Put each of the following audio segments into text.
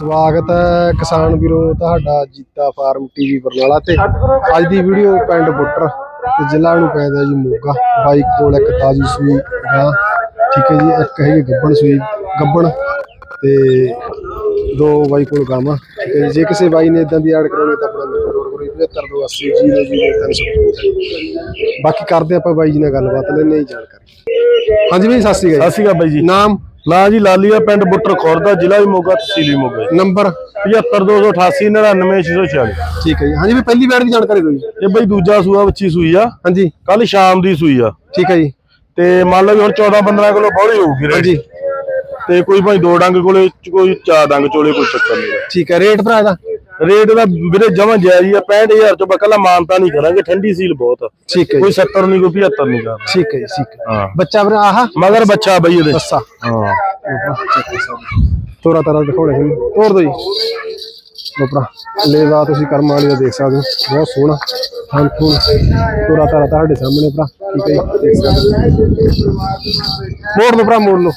ਸਵਾਗਤ ਹੈ ਕਿਸਾਨ ਵੀਰੋ ਤੁਹਾਡਾ ਜੀਤਾ ਫਾਰਮ ਟੀਵੀ ਬਰਨਾਲਾ ਤੇ। ਅੱਜ ਦੀ ਵੀਡੀਓ ਪਿੰਡ ਬੁੱਟਰ ਤੇ ਜ਼ਿਲ੍ਹਾ ਨੂੰ ਪੈਂਦਾ ਜੀ ਮੋਗਾ। ਬਾਈ ਕੋਲ ਇੱਕ ਤਾਜੀ ਸੂਈ ਗਾਂ। ਠੀਕ ਹੈ ਜੀ ਇੱਕ ਹੈਗੀ ਗੱਬਣ ਸੂਈ ਗੱਬਣ ਤੇ ਦੋ ਬਾਈ ਕੋਲ ਗਾਵਾਂ। ਜੀ ਕਿਸੇ ਬਾਈ ਨੇ ਇਦਾਂ ਦੀ ਐਡ ਕਰਾਉਣੀ ਤਾਂ ਆਪਣਾ ਨੰਬਰ ਨੋਟ ਕਰੋ 7528000350 ਬਾਕੀ ਕਰਦੇ ਆਪਾਂ ਬਾਈ ਜੀ ਨਾਲ ਗੱਲਬਾਤ ਲੈਣੇ ਹੀ ਜਾਣਕਾਰੀ। ਹਾਂਜੀ ਬਾਈ ਸਤਿ ਸ਼੍ਰੀ ਅਕਾਲ ਸਤਿ ਸ਼੍ਰੀ ਅਕਾਲ ਬਾਈ ਜੀ। ਨਾਮ? ਨਾਂ ਜੀ ਲਾਲੀਆ ਪਿੰਡ ਬੁੱਟਰ ਖੁਰਦਾ ਜ਼ਿਲ੍ਹਾ ਵੀ ਮੋਗਾ ਤਹਿਸੀਲ ਵੀ ਮੋਗਾ ਜੀ। ਨੰਬਰ? 75288 99646 ਠੀਕ ਹੈ ਜੀ। ਹਾਂਜੀ ਵੀ ਪਹਿਲੀ ਵਾਰ ਦੀ ਜਾਣਕਾਰੀ ਦਿਓ ਜੀ। ਇਹ ਬਾਈ ਦੂਜਾ ਸੂਆ ਬੱਚੀ ਸੂਈ ਆ। ਹਾਂਜੀ। ਕੱਲ ਸ਼ਾਮ ਦੀ ਸੂਈ ਆ। ਠੀਕ ਹੈ ਜੀ। ਤੇ ਮੰਨ ਲਓ ਵੀ ਹੁਣ 14 15 ਕਿਲੋ ਬੌੜੀ ਹੋਊਗੀ ਹਾਂਜੀ। ਤੇ ਕੋਈ ਭਾਈ ਦੋ ਡੰਗ ਕੋਲੇ ਕੋਈ ਚਾਰ ਡੰਗ ਚੋਲੇ ਕੋਈ ਚੱਕਰ ਨਹੀਂ। ਠੀਕ ਹੈ ਰੇਟ ਭਰਾ ਇਹਦਾ? ਰੇਟ ਦਾ ਵੀਰੇ ਜਮਾਂ ਜਾਇਜ਼ ਆ 65000 ਤੋਂ ਬਕਲਾ ਮਾਨਤਾ ਨਹੀਂ ਕਰਾਂਗੇ ਠੰਡੀ ਸੀਲ ਬਹੁਤ ਠੀਕ ਹੈ ਕੋਈ ਜੀ। 70 ਨਹੀਂ ਕੋਈ 75 ਨਹੀਂ ਕਰਨਾ ਠੀਕ ਹੈ ਠੀਕ ਹੈ। ਬੱਚਾ ਵੀਰੇ ਆਹ। ਮਗਰ ਬੱਚਾ ਬਈ ਇਹਦੇ ਬੱਸਾ ਹਾਂ। ਤੋਰਾ ਤਾਰਾ ਦਿਖਾਉਣੇ ਤੋੜ ਦੋ ਜੀ। ਲੋਪਰਾ ਲੇਵਾ ਤੁਸੀਂ ਕਰਮ ਵਾਲੀ ਦਾ ਦੇਖ ਸਕਦੇ ਹੋ। ਬਹੁਤ ਸੋਹਣਾ ਹਾਂ ਥੂਣ ਤੋਰਾ ਤਾਰਾ ਤੁਹਾਡੇ ਸਾਹਮਣੇ ਭਰਾ ਠੀਕ ਹੈ ਦੇਖ ਸਕਦੇ ਮੋੜ ਲਓ ਭਰਾ ਮੋੜ ਲਓ।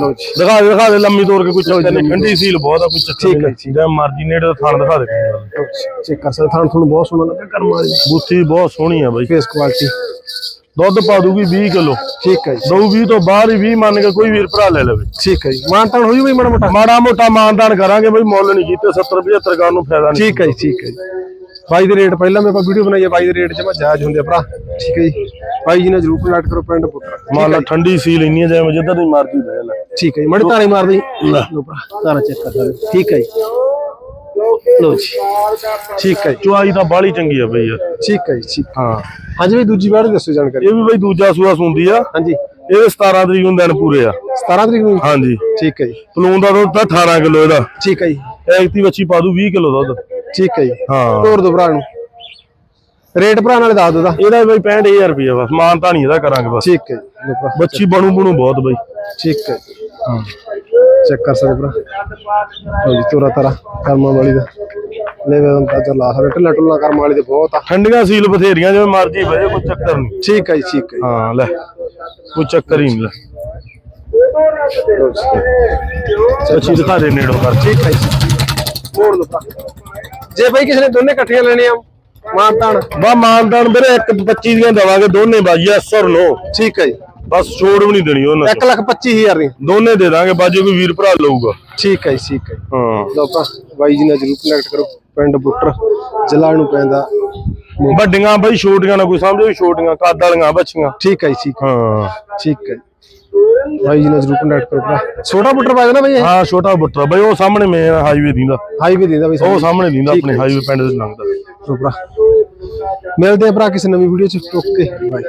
ਲਓ ਜੀ। ਦਿਖਾ ਦੇ ਦਿਖਾ ਦੇ ਲੰਮੀ ਤੋਰ ਕੇ ਕੋਈ ਚੱਕਰ ਨਹੀਂ। ਠੰਡੀ ਸੀਲ ਬਹੁਤ ਆ ਕੋਈ ਚੱਕਰ ਠੀਕ ਹੈ, ਨਹੀਂ। ਮਰਜ਼ੀ ਨੇੜੇ ਦਾ ਥਣ ਦਿਖਾ ਦੇ। ਚੈੱਕ ਕਰ ਸਕਦੇ ਥਾਂ ਤੁਹਾਨੂੰ ਬਹੁਤ ਸੋਹਣਾ ਲੱਗਾ ਕਰਮ ਵਾਲੀ। ਬੁੱਥੀ ਬਹੁਤ ਸੋਹਣੀ ਆ ਬਾਈ। ਫੇਸ ਕੁਆਲਿਟੀ ਦੁੱਧ ਪਾ ਦੂਗੀ 20 ਕਿਲੋ। ਠੀਕ ਹੈ ਜੀ। ਦਊ 20 ਤੋਂ ਬਾਹਰ ਹੀ 20 ਮੰਨ ਕੇ ਕੋਈ ਵੀਰ ਭਰਾ ਲੈ ਲਵੇ। ਠੀਕ ਹੈ ਜੀ। ਮਾਨਤਾਨ ਹੋ ਜੂ ਬਈ ਮਾੜਾ ਮੋਟਾ? ਮਾੜਾ ਮੋਟਾ ਮਾਨਦਾਨ ਕਰਾਂਗੇ ਬਈ ਮੁੱਲ ਨਹੀਂ ਕੀਤੇ 70 75 ਕਰਨ ਨੂੰ ਫਾਇਦਾ ਨਹੀਂ ਠੀਕ ਹੈ ਜੀ ਠੀਕ ਹੈ ਜੀ। ਬਾਈ ਦੇ ਰੇਟ ਪਹਿਲਾਂ ਮੈਂ ਆਪਾਂ ਵੀਡੀਓ ਬਣਾਈ ਹੈ ਬਾਈ ਦੇ ਰੇਟ ਜਮਾ ਜਾਇਜ਼ ਹੁੰਦੇ ਆ ਭਰਾ। ਠੀਕ ਹੈ ਜੀ। ਬਾਈ ਜੀ ਨੇ ਜਰੂਰ ਕੰਟੈਕਟ ਕਰੋ ਪਿੰਡ ਪੁੱਤਰ। ਮੰਨ ਲਾ ਠੰਡੀ ਸੀਲ ਇੰਨੀ ਆ ਜਿਵੇਂ ਜਿੱਦਾਂ ਦੀ ਮਰਜ਼ੀ ਲੈ ਲੈ। ਠੀਕ ਹੈ ਜੀ। ਮੜੇ ਤਾਰੇ ਮਾਰ ਦੇ ਲੋ। ਭਰਾ ਤਾਰਾ ਚੈੱਕ ਕਰ ਸਕਦੇ ਠੀਕ ਹੈ ਜੀ। ਲੋ ਜੀ। ਠੀਕ ਹੈ ਜੀ ਚੁਆਈ ਤਾਂ ਬਾਹਲੀ ਚੰਗੀ ਆ ਬਈ ਯਾਰ। ਠੀਕ ਹੈ ਜੀ ਠੀਕ। ਹਾਂ। ਹਾਂਜੀ ਬਈ ਦੂਜੀ ਵਾਰ ਦੱਸੋ ਜਾਣਕਾਰੀ। ਇਹ ਵੀ ਬਈ ਦੂਜਾ ਸੂਆ ਸੁੰਦੀ ਆ। ਹਾਂਜੀ। ਇਹ 17 ਤਰੀਕ ਨੂੰ ਦਿਨ ਪੂਰੇ ਆ। 17 ਤਰੀਕ ਨੂੰ? ਹਾਂਜੀ। ਠੀਕ ਹੈ ਜੀ। ਪਲੂਨ ਦਾ ਦੁੱਧ ਤਾਂ 18 ਕਿਲੋ ਇਹਦਾ। ਠੀਕ ਹੈ ਜੀ। ਐਕਤੀ ਬੱਚੀ ਪਾ ਦੂ 20 ਕਿਲੋ ਦੁੱਧ। ਠੀਕ ਹੈ ਜੀ। ਹਾਂ। ਤੋਰ ਦੋ ਭਰਾ ਨੂੰ। ਰੇਟ ਭਰਾ ਨਾਲੇ ਦੱਸ ਦੋ ਦਾ ਇਹਦਾ ਬਈ 65000 ਰੁਪਏ ਬਸ ਮਾਨ ਤਾਂ ਨਹੀਂ ਇਹਦਾ ਕਰਾਂਗੇ ਬਸ। ਠੀਕ ਹੈ ਜੀ। ਲਓ ਭਰਾ। ਬੱਚੀ ਬਣੂ ਬਣੂ ਬਹੁਤ ਬਈ। ਠੀਕ ਹੈ ਹਾਂ। ਚੈੱਕ ਕਰ ਸਕਦੇ ਭਰਾ। ਲਓ ਜੀ ਤੋਰਾ ਤਾਰਾ ਕਰਮਾਂ ਵਾਲੀ ਦਾ। ਲੈ ਵੇ ਤਾਂ ਚੱਲ ਲਾ ਸਕਦੇ ਢਿੱਲਾ ਢੁੱਲਾ ਕਰਮਾਂ ਵਾਲੀ ਦੇ ਬਹੁਤ ਆ। ਠੰਡੀਆਂ ਸੀਲ ਬਥੇਰੀਆਂ ਜਿਵੇਂ ਮਰਜ਼ੀ ਬਈ ਕੋਈ ਚੱਕਰ ਨਹੀਂ। ਠੀਕ ਹੈ ਜੀ ਠੀਕ ਹੈ ਹਾਂ ਲੈ ਕੋਈ ਚੱਕਰ ਹੀ ਨਹੀਂ ਲੈ। ਬੱਚੀ ਦਿਖਾ ਦੇ ਨੇੜੋਂ ਕਰ। ਠੀਕ ਹੈ ਜੀ ਮੋੜ ਦੋ ਜੇ ਭਾਈ ਕਿਸੇ ਨੇ ਦੋਨੇ ਇਕੱਠੀਆਂ ਲੈਣੇ ਆ ਮਾਨਤਾਨ। ਬਾ ਮਾਨਦਾਨ ਵੀਰੇ ਇੱਕ 25 ਦੀਆਂ ਦਵਾਂਗੇ ਦੋਨੇ ਬਾਜੀ ਔਰ ਨੋ ਠੀਕ ਹੈ ਜੀ। ਬਸ ਛੋੜ ਵੀ ਨਹੀਂ ਦੇਣੀ ਉਹਨਾਂ 1 ਲੱਖ 25000 ਦੀ। ਦੋਨੇ ਦੇ ਦਾਂਗੇ ਬਾਜੀ ਕੋਈ ਵੀਰ ਭਰਾ ਲਊਗਾ। ਠੀਕ ਹੈ ਜੀ ਠੀਕ ਹੈ। ਹਾਂ। ਲਓ ਭਰਾ ਬਾਈ ਜੀ ਨਾਲ ਜਰੂਰ ਕਨੈਕਟ ਕਰੋ ਪਿੰਡ ਬੁੱਟਰ ਜ਼ਿਲ੍ਹਾ ਨੂੰ ਪੈਂਦਾ। ਵੱਡੀਆਂ ਬਈ ਛੋਟੀਆਂ ਨਾ ਕੋਈ ਸਮਝੇ ਛੋਟੀਆਂ ਕੱਦ ਵਾਲੀਆਂ ਬੱਚੀਆਂ ਠੀਕ ਹੈ ਜੀ ਠੀਕ ਹੈ। ਹਾਂ। ਠੀਕ ਹੈ। ਬਾਈ ਜੀ ਨਾਲ ਜਰੂਰ ਕਨੈਕਟ ਕਰੋ ਛੋਟਾ ਬੁੱਟਰ ਪਾਇਆ ਨਾ ਬਾਈ ਹਾਂ ਛੋਟਾ ਬੁੱਟਰਾ ਬਈ ਉਹ ਸਾਹਮਣੇ ਮੇਨ ਹਾਈਵੇ ਦੀਂਦਾ। ਹਾਈਵੇ ਦੇਦਾ ਬਾਈ ਉਹ ਸਾਹਮਣੇ। ਦੀਂਦਾ ਆਪਣੇ। ਹਾਈਵੇ ਪਿੰਡ ਦੇ ਲੰਘਦਾ। ਭਰਾ। ਮਿਲਦੇ ਆ ਭਰਾ ਕਿਸੇ ਨਵੀਂ ਵੀਡੀਓ ਚ ਓਕੇ ਬਾਈ